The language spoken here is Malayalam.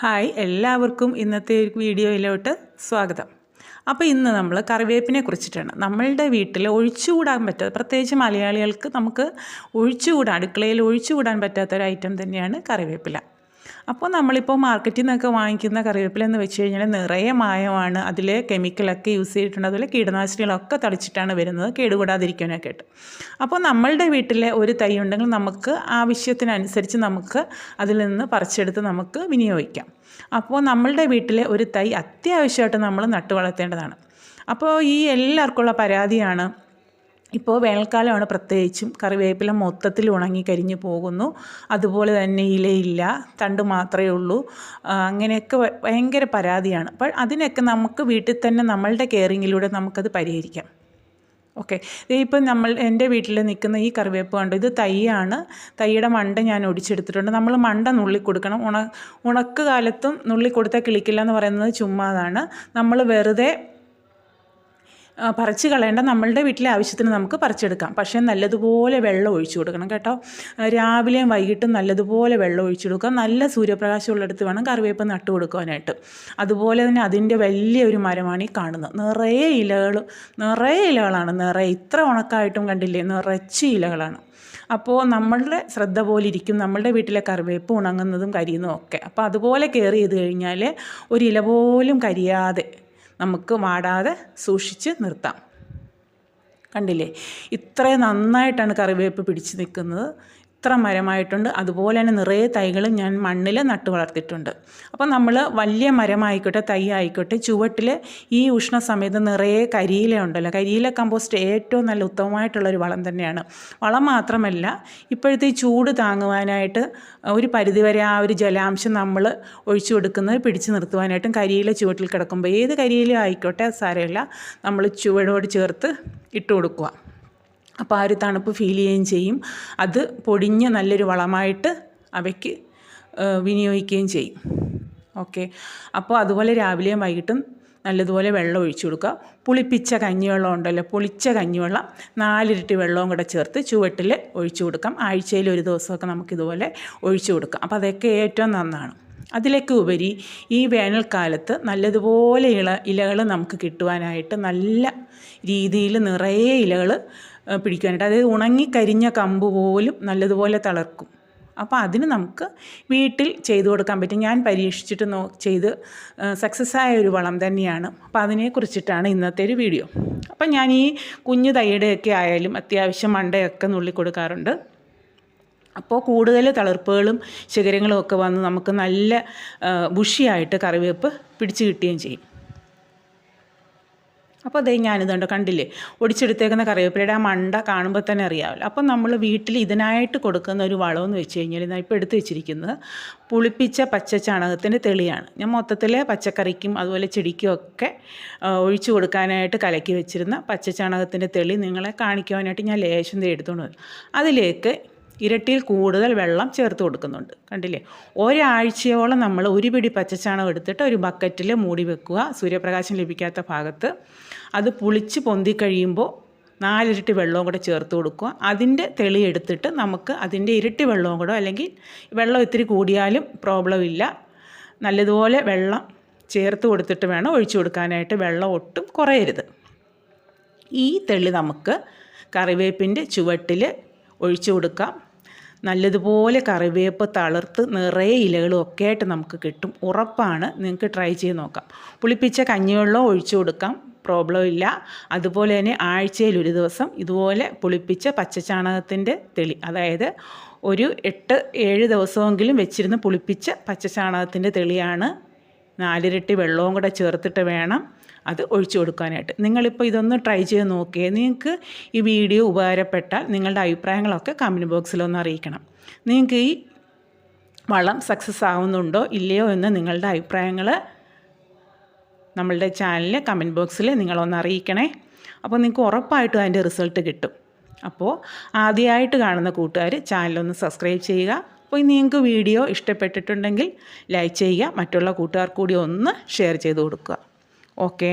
ഹായ് എല്ലാവർക്കും ഇന്നത്തെ ഒരു വീഡിയോയിലോട്ട് സ്വാഗതം. അപ്പോൾ ഇന്ന് നമ്മൾ കറിവേപ്പിനെ കുറിച്ചിട്ടാണ്. നമ്മളുടെ വീട്ടിൽ ഒഴിച്ചുകൂടാൻ പറ്റാത്ത പ്രത്യേകിച്ച് മലയാളികൾക്ക് നമുക്ക് ഒഴിച്ചുകൂടാൻ അടുക്കളയിൽ ഒഴിച്ചുകൂടാൻ പറ്റാത്ത ഒരു ഐറ്റം തന്നെയാണ് കറിവേപ്പില. അപ്പോൾ നമ്മളിപ്പോൾ മാർക്കറ്റിൽ നിന്നൊക്കെ വാങ്ങിക്കുന്ന കറിവേപ്പില എന്ന് വെച്ച് കഴിഞ്ഞാൽ നിറയെ മായമാണ്. അതിൽ കെമിക്കലൊക്കെ യൂസ് ചെയ്തിട്ടുണ്ട്. അതുപോലെ കീടനാശിനികളൊക്കെ തളിച്ചിട്ടാണ് വരുന്നത്. കേടുകൂടാതിരിക്കാനൊക്കെ ആയിട്ട്. അപ്പോൾ നമ്മളുടെ വീട്ടിലെ ഒരു തൈ ഉണ്ടെങ്കിൽ നമുക്ക് ആവശ്യത്തിനനുസരിച്ച് നമുക്ക് അതിൽ നിന്ന് പറിച്ചെടുത്ത് നമുക്ക് വിനിയോഗിക്കാം. അപ്പോൾ നമ്മളുടെ വീട്ടിലെ ഒരു തൈ അത്യാവശ്യമായിട്ട് നമ്മൾ നട്ടു വളർത്തേണ്ടതാണ് അപ്പോൾ ഈ എല്ലാവർക്കുള്ള പരാതിയാണ് ഇപ്പോൾ വേനൽക്കാലമാണ് പ്രത്യേകിച്ചും. കറിവേപ്പില മൊത്തത്തിൽ ഉണങ്ങി കരിഞ്ഞു പോകുന്നു. അതുപോലെ തന്നെ ഇലയില്ല തണ്ട് മാത്രമേ ഉള്ളൂ. അങ്ങനെയൊക്കെ ഭയങ്കര പരാതിയാണ്. അപ്പോൾ അതിനൊക്കെ നമുക്ക് വീട്ടിൽ തന്നെ നമ്മളുടെ കെയറിങ്ങിലൂടെ നമുക്കത് പരിഹരിക്കാം. ഓക്കെ. ഇപ്പം നമ്മൾ എന്റെ വീട്ടിൽ നിൽക്കുന്ന ഈ കറിവേപ്പ് കണ്ടു? ഇത് തൈയാണ്. തൈയുടെ മണ്ട ഞാൻ ഒടിച്ചെടുത്തിട്ടുണ്ട്. നമ്മൾ മണ്ട നുള്ളി കൊടുക്കണം. ഉണ ഉണക്ക് കാലത്തും നുള്ളി കൊടുത്താൽ കിളിക്കില്ല എന്ന് പറയുന്നത് ചുമ്മാതാണ്. നമ്മൾ വെറുതെ പറിച്ച് കളയേണ്ട നമ്മളുടെ വീട്ടിലെ ആവശ്യത്തിന് നമുക്ക് പറിച്ചെടുക്കാം. പക്ഷേ നല്ലതുപോലെ വെള്ളം ഒഴിച്ചു കൊടുക്കണം കേട്ടോ. രാവിലെയും വൈകിട്ടും നല്ലതുപോലെ വെള്ളം ഒഴിച്ചു കൊടുക്കുക. നല്ല സൂര്യപ്രകാശം ഉള്ളിടത്ത് വേണം കറിവേപ്പ് നട്ടു കൊടുക്കാനായിട്ട് അതുപോലെ തന്നെ അതിന്റെ വലിയൊരു മരമാണ് ഈ കാണുന്നത്. നിറയെ ഇലകൾ നിറയെ ഇലകളാണ്. നിറയെ ഇത്ര ഉണക്കായിട്ടും കണ്ടില്ലേ? നിറച്ച് ഇലകളാണ്. അപ്പോൾ നമ്മളുടെ ശ്രദ്ധ പോലെ ഇരിക്കും നമ്മളുടെ വീട്ടിലെ കറിവേപ്പ് ഉണങ്ങുന്നതും കരിയുന്നതും ഒക്കെ. അപ്പോൾ അതുപോലെ കെയർ ചെയ്ത് കഴിഞ്ഞാൽ ഒരു ഇല പോലും കരിയാതെ നമുക്ക് വാടാതെ സൂക്ഷിച്ച് നിർത്താം. കണ്ടില്ലേ? ഇത്രയും നന്നായിട്ടാണ് കറിവേപ്പ് പിടിച്ച് നിൽക്കുന്നത്. ഇത്ര മരമായിട്ടുണ്ട് അതുപോലെ തന്നെ നിറയെ തൈകൾ ഞാൻ മണ്ണിൽ നട്ടു വളർത്തിയിട്ടുണ്ട്. അപ്പോൾ നമ്മൾ വലിയ മരമായിക്കോട്ടെ തൈ ആയിക്കോട്ടെ ചുവട്ടിൽ ഈ ഉഷ്ണ സമയത്ത് നിറയെ കരിയില ഉണ്ടല്ലോ. കരിയില കമ്പോസ്റ്റ് ഏറ്റവും നല്ല ഉത്തമമായിട്ടുള്ളൊരു വളം തന്നെയാണ്. വളം മാത്രമല്ല ഇപ്പോഴത്തെ ഈ ചൂട് താങ്ങുവാനായിട്ട് ഒരു പരിധിവരെ ആ ഒരു ജലാംശം നമ്മൾ ഒഴിച്ചു കൊടുക്കുന്നത് പിടിച്ചു നിർത്തുവാനായിട്ടും കരിയില ചുവട്ടിൽ കിടക്കുമ്പോൾ ഏത് കരിയിലും ആയിക്കോട്ടെ സാരമില്ല. നമ്മൾ ചുവടോട് ചേർത്ത് ഇട്ട് കൊടുക്കുക. അപ്പോൾ ആ ഒരു തണുപ്പ് ഫീൽ ചെയ്യുകയും ചെയ്യും. അത് പൊടിഞ്ഞ് നല്ലൊരു വളമായിട്ട് അവയ്ക്ക് വിനിയോഗിക്കുകയും ചെയ്യും. ഓക്കെ. അപ്പോൾ അതുപോലെ രാവിലെയും വൈകിട്ടും നല്ലതുപോലെ വെള്ളം ഒഴിച്ചു കൊടുക്കുക. പുളിപ്പിച്ച കഞ്ഞിവെള്ളം ഉണ്ടല്ലോ പുളിച്ച കഞ്ഞിവെള്ളം നാലിരട്ടി വെള്ളവും കൂടെ ചേർത്ത് ചുവട്ടിൽ ഒഴിച്ചു കൊടുക്കാം. ആഴ്ചയിൽ ഒരു ദിവസമൊക്കെ നമുക്കിതുപോലെ ഒഴിച്ചു കൊടുക്കാം. അപ്പോൾ അതൊക്കെ ഏറ്റവും നന്നാണ്. അതിലേക്ക് ഉപരി ഈ വേനൽക്കാലത്ത് നല്ലതുപോലെ ഇല ഇലകൾ നമുക്ക് കിട്ടുവാനായിട്ട് നല്ല രീതിയിൽ നിറയെ ഇലകൾ പിടിക്കാനായിട്ട്. അതായത് ഉണങ്ങിക്കരിഞ്ഞ കമ്പ് പോലും നല്ലതുപോലെ തളർക്കും. അപ്പോൾ അതിന് നമുക്ക് വീട്ടിൽ ചെയ്തു കൊടുക്കാൻ പറ്റും. ഞാൻ പരീക്ഷിച്ചിട്ട് നോ ചെയ്ത് സക്സസ് ആയ ഒരു വളം തന്നെയാണ്. അപ്പോൾ അതിനെക്കുറിച്ചിട്ടാണ് ഇന്നത്തെ ഒരു വീഡിയോ. അപ്പം ഞാൻ ഈ കുഞ്ഞു തൈയുടെയൊക്കെ ആയാലും അത്യാവശ്യം മണ്ടയൊക്കെ നുള്ളി കൊടുക്കാറുണ്ട്. അപ്പോൾ കൂടുതൽ തളിർപ്പുകളും ശിഖരങ്ങളും ഒക്കെ വന്ന് നമുക്ക് നല്ല ബുഷിയായിട്ട് കറിവേപ്പ് പിടിച്ചു കിട്ടുകയും ചെയ്യും. അപ്പോൾ അതേ ഞാനിതുണ്ട് കണ്ടില്ലേ? ഒടിച്ചെടുത്തേക്കുന്ന കറിവേപ്പിലയുടെ ആ മണ്ട കാണുമ്പോൾ തന്നെ അറിയാമല്ലോ. അപ്പോൾ നമ്മൾ വീട്ടിൽ ഇതിനായിട്ട് കൊടുക്കുന്ന ഒരു വളമെന്ന് വെച്ച് കഴിഞ്ഞാൽ ഞാൻ ഇപ്പോൾ എടുത്തു വെച്ചിരിക്കുന്നത് പുളിപ്പിച്ച പച്ച ചാണകത്തിന്റെ തെളിയാണ്. ഞാൻ മൊത്തത്തിൽ പച്ചക്കറിക്കും അതുപോലെ ചെടിക്കും ഒക്കെ ഒഴിച്ചു കൊടുക്കാനായിട്ട് കലക്കി വെച്ചിരുന്ന പച്ച ചാണകത്തിന്റെ തെളി നിങ്ങളെ കാണിക്കുവാനായിട്ട് ഞാൻ ലേശം എടുത്തുകൊണ്ട് വരും അതിലേക്ക് ഇരട്ടിയിൽ കൂടുതൽ വെള്ളം ചേർത്ത് കൊടുക്കുന്നുണ്ട്. കണ്ടില്ലേ? ഒരാഴ്ചയോളം നമ്മൾ ഒരു പിടി പച്ചച്ചാണകം എടുത്തിട്ട് ഒരു ബക്കറ്റിൽ മൂടി വെക്കുക സൂര്യപ്രകാശം ലഭിക്കാത്ത ഭാഗത്ത്. അത് പുളിച്ച് പൊന്തി കഴിയുമ്പോൾ നാലിരട്ടി വെള്ളവും കൂടെ ചേർത്ത് കൊടുക്കുക. അതിന്റെ തെളി എടുത്തിട്ട് നമുക്ക് അതിന്റെ ഇരട്ടി വെള്ളവും കൂടെ അല്ലെങ്കിൽ വെള്ളം ഇത്തിരി കൂടിയാലും പ്രോബ്ലം ഇല്ല. നല്ലതുപോലെ വെള്ളം ചേർത്ത് കൊടുത്തിട്ട് വേണം ഒഴിച്ചു കൊടുക്കാനായിട്ട് വെള്ളം ഒട്ടും കുറയരുത്. ഈ തെളി നമുക്ക് കറിവേപ്പിന്റെ ചുവട്ടിൽ ഒഴിച്ചു കൊടുക്കാം. നല്ലതുപോലെ കറിവേപ്പ് തളിർത്ത് നിറയെ ഇലകളും ഒക്കെ ആയിട്ട് നമുക്ക് കിട്ടും. ഉറപ്പാണ്. നിങ്ങൾക്ക് ട്രൈ ചെയ്ത് നോക്കാം. പുളിപ്പിച്ച കഞ്ഞിവെള്ളം ഒഴിച്ചു കൊടുക്കാം. പ്രോബ്ലം ഇല്ല. അതുപോലെ തന്നെ ആഴ്ചയിൽ ഒരു ദിവസം ഇതുപോലെ പുളിപ്പിച്ച പച്ചച്ചാണകത്തിന്റെ തെളി അതായത് ഒരു എട്ട് ഏഴ് ദിവസമെങ്കിലും വെച്ചിരുന്ന് പുളിപ്പിച്ച പച്ചച്ചാണകത്തിന്റെ തെളിയാണ് നാലിരട്ടി വെള്ളവും കൂടെ ചേർത്തിട്ട് വേണം അത് ഒഴിച്ചു കൊടുക്കാനായിട്ട്. നിങ്ങളിപ്പോൾ ഇതൊന്ന് ട്രൈ ചെയ്ത് നോക്കിയേ. നിങ്ങൾക്ക് ഈ വീഡിയോ ഉപകാരപ്പെട്ടാൽ നിങ്ങളുടെ അഭിപ്രായങ്ങളൊക്കെ കമന്റ് ബോക്സിലൊന്ന് അറിയിക്കണം. നിങ്ങൾക്ക് ഈ വളം സക്സസ് ആവുന്നുണ്ടോ ഇല്ലയോ എന്ന് നിങ്ങളുടെ അഭിപ്രായങ്ങൾ നമ്മളുടെ ചാനലിൽ കമന്റ് ബോക്സിൽ നിങ്ങളൊന്ന് അറിയിക്കണേ. അപ്പോൾ നിങ്ങൾക്ക് ഉറപ്പായിട്ടും അതിന്റെ റിസൾട്ട് കിട്ടും. അപ്പോൾ ആദ്യമായിട്ട് കാണുന്ന കൂട്ടുകാർ ചാനലൊന്ന് സബ്സ്ക്രൈബ് ചെയ്യുക. അപ്പോൾ നിങ്ങൾക്ക് വീഡിയോ ഇഷ്ടപ്പെട്ടിട്ടുണ്ടെങ്കിൽ ലൈക്ക് ചെയ്യുക. മറ്റുള്ള കൂട്ടുകാർ കൂടി ഒന്ന് ഷെയർ ചെയ്ത് കൊടുക്കുക. ഓക്കെ